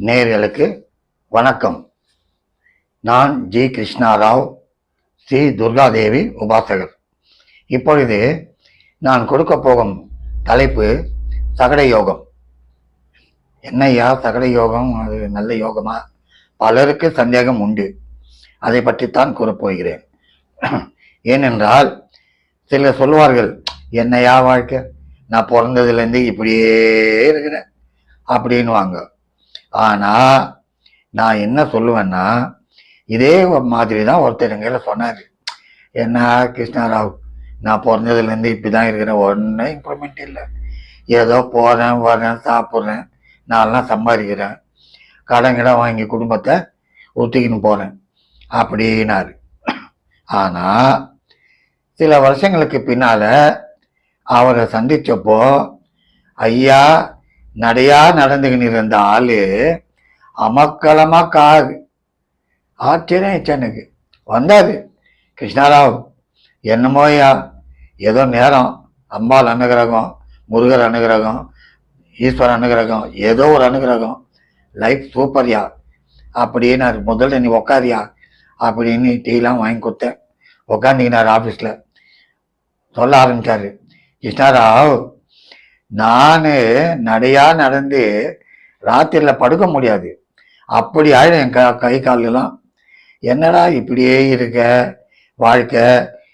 நேர்களுக்கு வணக்கம். நான் ஜி கிருஷ்ணா ராவ் ஸ்ரீ துர்காதேவி உபாசகர். இப்பொழுது நான் கொடுக்க போகும் தலைப்பு சகட யோகம். என்னையா சகட யோகம்? அது நல்ல யோகமா? பலருக்கு சந்தேகம் உண்டு. அதை பற்றித்தான் கூறப்போகிறேன் ஏனென்றால் சிலர் சொல்வார்கள் என்னையா வாழ்க்கை? நான் பிறந்ததுலேருந்து இப்படியே இருக்கிறேன். அப்படின்வாங்க ஆனா நான் என்ன சொல்லுவேன்னா இதே மாதிரி தான் ஒருத்தர்ங்கையில் சொன்னார். என்ன கிருஷ்ணராவ் நான் பிறந்ததுலேருந்து இப்படி தான் இருக்கிறேன். ஒன்றும் இம்ப்ரூவ்மெண்ட் இல்லை. ஏதோ போகிறேன் வரேன் சாப்பிட்றேன். நான்லாம் சம்பாதிக்கிறேன். கடன் கிடம் வாங்கி குடும்பத்தை ஒத்திக்கின்னு போகிறேன் அப்படின்னாரு. ஆனால் சில வருஷங்களுக்கு பின்னால் அவரை சந்திச்சப்போ ஐயா நடையா நடந்துக்கின்னு இருந்த ஆளு அமக்களமா காரு ஆச்சரியம் எனக்கு வந்தாரு கிருஷ்ணாராவ் என்னமோயா ஏதோ நேரம். அம்பாள் அனுகிரகம் முருகர் அனுகிரகம் ஈஸ்வரன் அனுகிரகம் ஏதோ ஒரு அனுகிரகம். லைஃப் சூப்பர்யா அப்படின்னாரு. முதல்ல நீ உக்காரியா? அப்படின்னு டீலாம் வாங்கி கொடுத்தேன். உக்காந்துக்கினார் ஆஃபீஸில் சொல்ல ஆரம்பித்தார் கிருஷ்ணாராவ் நான் நடையா நடந்து ராத்திரியில் படுக்க முடியாது. அப்படி ஆயிடும் என் க கை காலெல்லாம். என்னடா இப்படியே இருக்க? வாழ்க்கை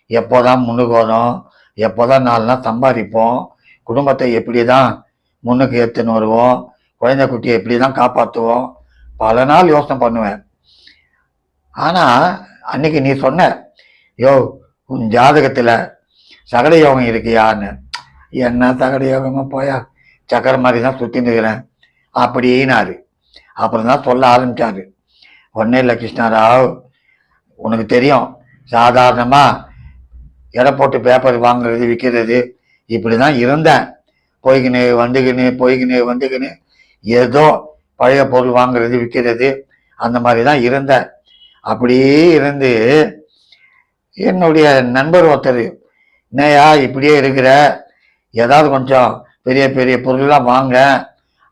எப்போதான் முன்னுக்கு வரும்? எப்போதான் நாலு நாள் சம்பாதிப்போம்? குடும்பத்தை எப்படி தான் முன்னுக்கு ஏற்றுன்னு வருவோம்? குழந்தை குட்டியை எப்படி தான் காப்பாற்றுவோம்? பல நாள் யோசனை பண்ணுவேன். ஆனால் அன்னைக்கு நீ சொன்ன யோ உன் ஜாதகத்தில் சகல யோகம் இருக்கியான்னு. என்ன சகட யோகமா போயா? சக்கரை மாதிரி தான் சுற்றின்னு இருக்கிறேன் அப்படின்னாரு அப்புறம் தான் சொல்ல ஆரம்பிச்சாரு. ஒன்றும் இல்லை கிருஷ்ணாராவ். உனக்கு தெரியும். சாதாரணமாக எடை போட்டு பேப்பர் வாங்குறது விற்கிறது இப்படி தான் இருந்தேன். போய்கின்னு வந்துக்கின்னு போய்கின்னு வந்துக்கின்னு ஏதோ பழைய பொருள் வாங்குறது விற்கிறது அந்த மாதிரி தான் இருந்தேன். அப்படியே இருந்து என்னுடைய நண்பர் ஒருத்தர் என்னையா இப்படியே இருக்கிற? ஏதாவது கொஞ்சம் பெரிய பெரிய பொருள்லாம் வாங்க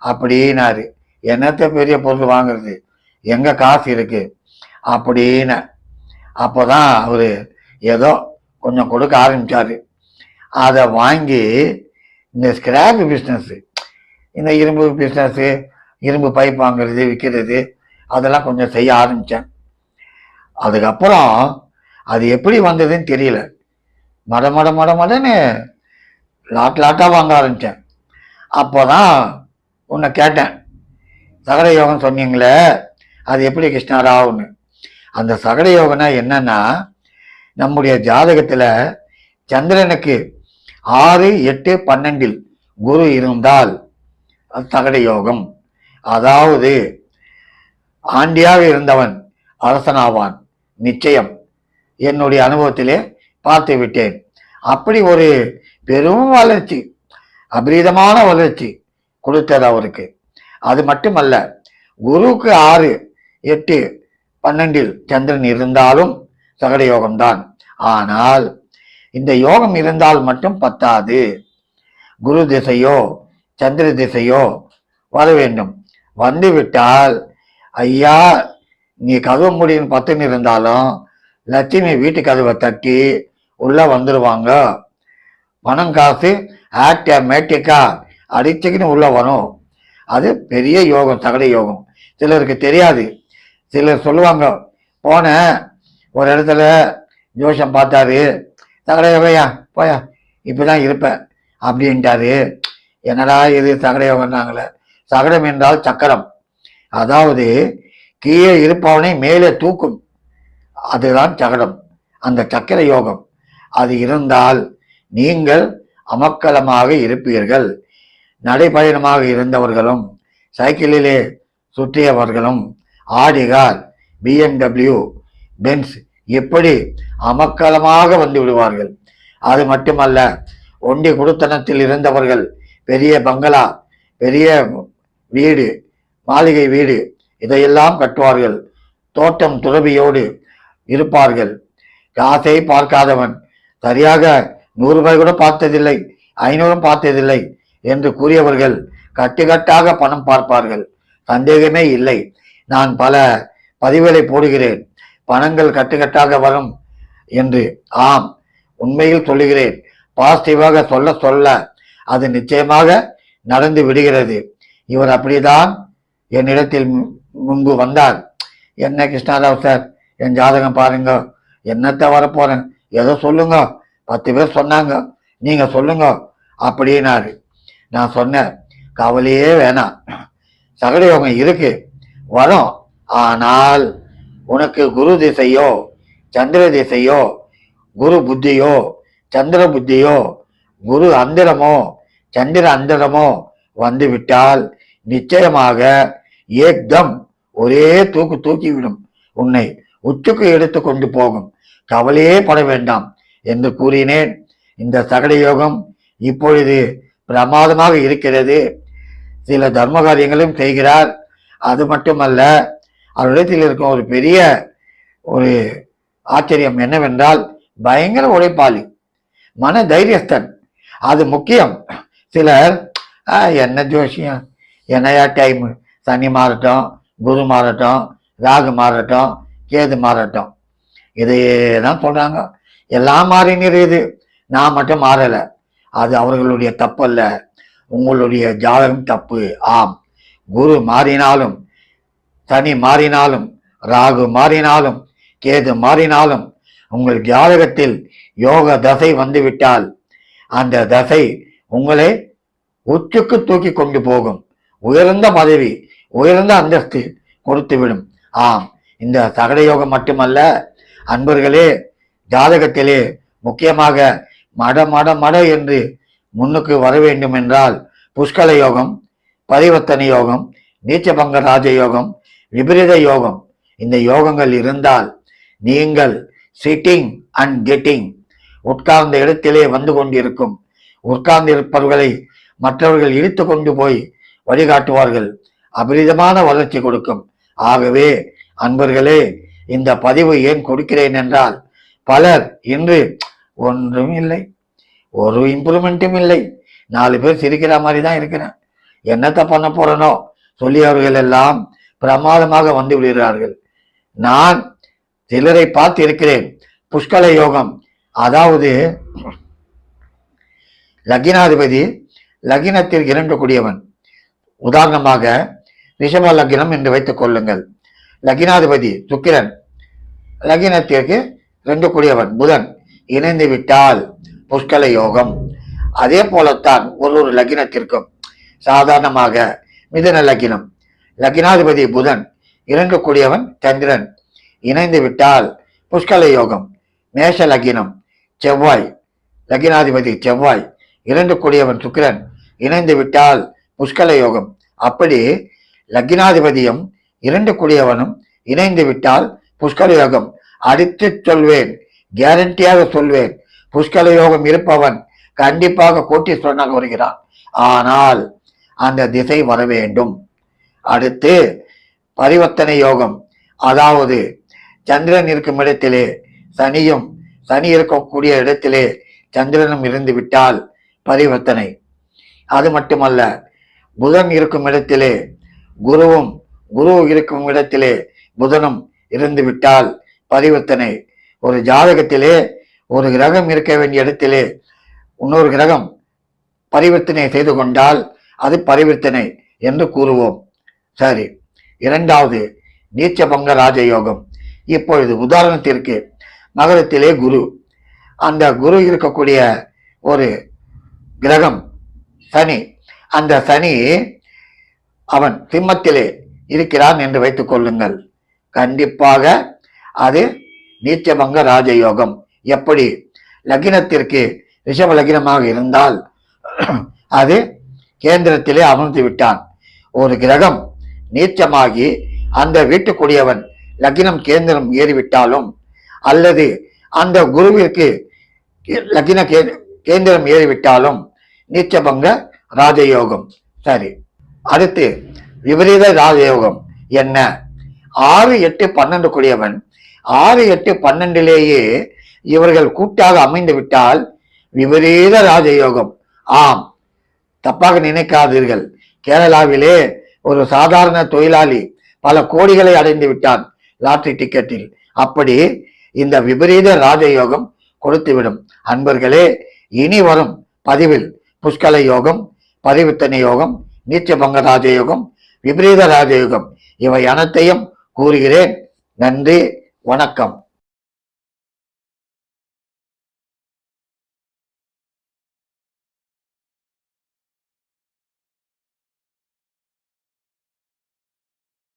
அப்படின்னாரு. என்னத்த பெரிய பொருள் வாங்குறது? எங்கே காசு இருக்குது அப்படின்னு. அப்போ தான் அவர் ஏதோ கொஞ்சம் கொடுக்க ஆரம்பித்தார் அதை வாங்கி இந்த ஸ்கிராப் பிஸ்னஸ்ஸு இந்த இரும்பு பிஸ்னஸ்ஸு இரும்பு பைப் வாங்குறது விற்கிறது அதெல்லாம் கொஞ்சம் செய்ய ஆரம்பித்தேன் அதுக்கப்புறம் அது எப்படி வந்ததுன்னு தெரியல. மட மட மட மடன்னு லாட் லாட்டாக வாங்க ஆரம்பித்தேன் அப்போ தான் உன்னை கேட்டேன். சகட யோகம் சொன்னீங்களே அது எப்படி கிருஷ்ணாராவுன்னு அந்த சகட யோகம்னா என்னன்னா நம்முடைய ஜாதகத்தில் சந்திரனுக்கு ஆறு எட்டு பன்னெண்டில் குரு இருந்தால் அது சகட யோகம். அதாவது ஆண்டியாக இருந்தவன் அரசனாவான். நிச்சயம். என்னுடைய அனுபவத்திலே பார்த்து விட்டேன். அப்படி ஒரு பெரும் வளர்ச்சி அபரீதமான வளர்ச்சி கொடுத்தது அவருக்கு. அது மட்டுமல்ல குருவுக்கு ஆறு எட்டு பன்னெண்டில் சந்திரன் இருந்தாலும் சகட யோகம்தான். ஆனால் இந்த யோகம் இருந்தால் மட்டும் பத்தாது. குரு திசையோ சந்திர திசையோ வர வேண்டும். வந்து விட்டால் ஐயா நீ கதவு முடியும் பத்துன்னு இருந்தாலும் லட்சுமி வீட்டு கதவை தட்டி உள்ள வந்துருவாங்க. பணம் காசு ஆட்டோமேட்டிக்காக அடிச்சுக்கின்னு உள்ளே வரும். அது பெரிய யோகம் சகட யோகம். சிலருக்கு தெரியாது. சிலர் சொல்லுவாங்க போனேன் ஒரு இடத்துல ஜோஷம் பார்த்தாரு. தகடையோகையா போயா இப்படி தான் இருப்பேன். அப்படின்ட்டாரு. என்னடா இது சகடயோகம்னாங்களே சகடம் என்றால் சக்கரம். அதாவது கீழே இருப்பவனை மேலே தூக்கும். அதுதான் சகடம் அந்த சக்கர யோகம். அது இருந்தால் நீங்கள் அமக்கலமாக இருப்பீர்கள். நடைபயணமாக இருந்தவர்களும் சைக்கிளிலே சுற்றியவர்களும் ஆடிகார் பிஎம்டபிள்யூ பென்ஸ் எப்படி அமக்கலமாக வந்து விடுவார்கள். அது மட்டுமல்ல ஒண்டி குடுத்தனத்தில் இருந்தவர்கள் பெரிய பங்களா பெரிய வீடு மாளிகை வீடு இதையெல்லாம் கட்டுவார்கள். தோட்டம் துறவியோடு இருப்பார்கள். காசை பார்க்காதவன் சரியாக நூறு ரூபாய் கூட பார்த்ததில்லை ஐநூறும் பார்த்ததில்லை என்று கூறியவர்கள் கட்டுக்கட்டாக பணம் பார்ப்பார்கள். சந்தேகமே இல்லை. நான் பல பதிவுகளை போடுகிறேன். பணங்கள் கட்டுக்கட்டாக வரும் என்று ஆம் உண்மையில் சொல்லுகிறேன். பாசிட்டிவாக சொல்ல சொல்ல அது நிச்சயமாக நடந்து விடுகிறது. இவர் அப்படிதான் என்னிடத்தில் மு- முன்பு வந்தார். என்ன கிருஷ்ணாராவ் சார் என் ஜாதகம் பாருங்க. என்னத்தை வரப்போறேன்? ஏதோ சொல்லுங்க? பத்து பேர் சொன்னாங்க. நீங்க சொல்லுங்க அப்படின்னாரு. நான் சொன்னேன் கவலையே வேணாம். சகடயோகம் இருக்கு. வரும். ஆனால் உனக்கு குரு திசையோ சந்திர திசையோ குரு புத்தியோ சந்திர புத்தியோ குரு அந்தரமோ சந்திர அந்தரமோ வந்துவிட்டால் நிச்சயமாக ஏக்தம் ஒரே தூக்கு தூக்கிவிடும். உன்னை உச்சுக்கு எடுத்து கொண்டு போகும். கவலையே பட வேண்டாம். என்று கூறினேன். இந்த சகட யோகம் இப்பொழுது பிரமாதமாக இருக்கிறது. சில தர்ம காரியங்களும் செய்கிறார். அது மட்டுமல்ல அவரிடத்தில் இருக்கும் ஒரு பெரிய ஒரு ஆச்சரியம் என்னவென்றால் பயங்கர உழைப்பாளி மன தைரியஸ்தன். அது முக்கியம். சிலர் என்ன ஜோசியம்? என்னையா டைம் சனி மாறட்டும் குரு மாறட்டும் ராகு மாறட்டும் கேது மாறட்டும். இதையே தான் சொல்றாங்க. எல்லாம் மாறி நிறையுது. நான் மட்டும் மாறல. அது அவர்களுடைய தப்பல்ல. உங்களுடைய ஜாதகம் தப்பு. ஆம். குரு மாறினாலும் சனி மாறினாலும் ராகு மாறினாலும் கேது மாறினாலும் உங்கள் ஜாதகத்தில் யோக தசை வந்துவிட்டால் அந்த தசை உங்களை உச்சுக்கு தூக்கி கொண்டு போகும். உயர்ந்த பதவி உயர்ந்த அந்தஸ்து கொடுத்துவிடும். ஆம். இந்த சகட யோகம் மட்டுமல்ல. அன்பர்களே ஜாதகத்திலே முக்கியமாக மட மட மட என்று முன்னுக்கு வர வேண்டும் என்றால் புஷ்கல யோகம் பரிவர்த்தனை யோகம் நீச்சபங்க ராஜ யோகம் விபரீத யோகம் இந்த யோகங்கள் இருந்தால் நீங்கள் சிட்டிங் அண்ட் கெட்டிங் உட்கார்ந்த இடத்திலே வந்து கொண்டிருக்கும். உட்கார்ந்திருப்பவர்களை மற்றவர்கள் இழுத்து கொண்டு போய் வழிகாட்டுவார்கள். அபரிதமான வளர்ச்சி கொடுக்கும். ஆகவே அன்பர்களே இந்த பதிவு ஏன் கொடுக்கிறேன் என்றால் பலர் இன்று ஒன்றும் இல்லை ஒரு இம்ப்ரூவ்மெண்ட்டும் இல்லை. நாலு பேர் சிரிக்கிற மாதிரி தான் இருக்கிறேன். என்னத்தை பண்ண போறனோ? சொல்லியவர்கள் எல்லாம் பிரமாதமாக வந்து விடுகிறார்கள். நான் சிலரை பார்த்து இருக்கிறேன். புஷ்கல யோகம் அதாவது லக்னாதிபதி லக்னத்தில் இரண்டு கூடியவன். உதாரணமாக ரிஷப லக்கினம் என்று வைத்துக் கொள்ளுங்கள். லக்னாதிபதி சுக்கிரன் லக்னத்திற்கு ரெண்டு கூடியவன் புதன். இணைந்து விட்டால் புஷ்கல யோகம் அதே போலத்தான் ஒரு ஒரு லக்கினத்திற்கும். சாதாரணமாக மிதன லக்கினம். லக்கினாதிபதி புதன் இறங்கக்கூடியவன் சந்திரன். இணைந்து விட்டால் புஷ்கல யோகம் மேஷ லக்கினம் செவ்வாய். லக்கினாதிபதி செவ்வாய் இரண்டு கூடியவன் சுக்கிரன். இணைந்து விட்டால் புஷ்கல யோகம் அப்படி லக்கினாதிபதியும் இரண்டு கூடியவனும் இணைந்து விட்டால் புஷ்கல யோகம் அடித்து சொல்வேன் கேரண்டியாக சொல்வேன். புஷ்கல யோகம் இருப்பவன் கண்டிப்பாக கோட்டீஸ்வரனாக வருகிறான். ஆனால் அந்த திசை வர வேண்டும். அடுத்து பரிவர்த்தனை யோகம். அதாவது சந்திரன் இருக்கும் இடத்திலே சனியும் சனி இருக்கக்கூடிய இடத்திலே சந்திரனும் இருந்து விட்டால் பரிவர்த்தனை. அது மட்டுமல்ல புதன் இருக்கும் இடத்திலே குருவும் குரு இருக்கும் இடத்திலே புதனும் இருந்து விட்டால் பரிவர்த்தனை ஒரு ஜாதகத்திலே ஒரு கிரகம் இருக்க வேண்டிய இடத்திலே இன்னொரு கிரகம் பரிவர்த்தனை செய்து கொண்டால் அது பரிவர்த்தனை என்று கூறுவோம். சரி. இரண்டாவது நீச்சபங்க ராஜயோகம். இப்பொழுது உதாரணத்திற்கு மகரத்திலே குரு. அந்த குரு இருக்கக்கூடிய ஒரு கிரகம் சனி. அந்த சனி அவன் சிம்மத்திலே இருக்கிறான் என்று வைத்துக் கொள்ளுங்கள். கண்டிப்பாக அது நீச்சபங்க ராஜயோகம். எப்படி? லக்னத்திற்கு ரிஷப லக்னமாக இருந்தால் அது கேந்திரத்திலே அமர்ந்து விட்டான். ஒரு கிரகம் நீச்சமாகி அந்த வீட்டுக்குரியவன் லக்னம் கேந்திரம் ஏறிவிட்டாலும் அல்லது அந்த குருவிற்கு லக்ன கே- கேந்திரம் ஏறிவிட்டாலும் நீச்சபங்க ராஜயோகம். சரி. அடுத்து விபரீத ராஜயோகம் என்ன? ஆறு எட்டு பன்னெண்டு கூடியவன் ஆறு எட்டு பன்னெண்டிலேயே இவர்கள் கூட்டாக அமைந்து விட்டால் விபரீத ராஜயோகம். ஆம். தப்பாக நினைக்காதீர்கள். கேரளாவிலே ஒரு சாதாரண தொழிலாளி பல கோடிகளை அடைந்து விட்டான் லாட்டரி டிக்கெட்டில். அப்படி இந்த விபரீத ராஜயோகம் கொடுத்துவிடும். அன்பர்களே இனி வரும் பதிவில் புஷ்கல யோகம் பரிவர்த்தனை யோகம் நீச்சபங்க ராஜயோகம் விபரீத ராஜயோகம் இவை அனைத்தையும் கூறுகிறேன். நன்றி. வணக்கம்.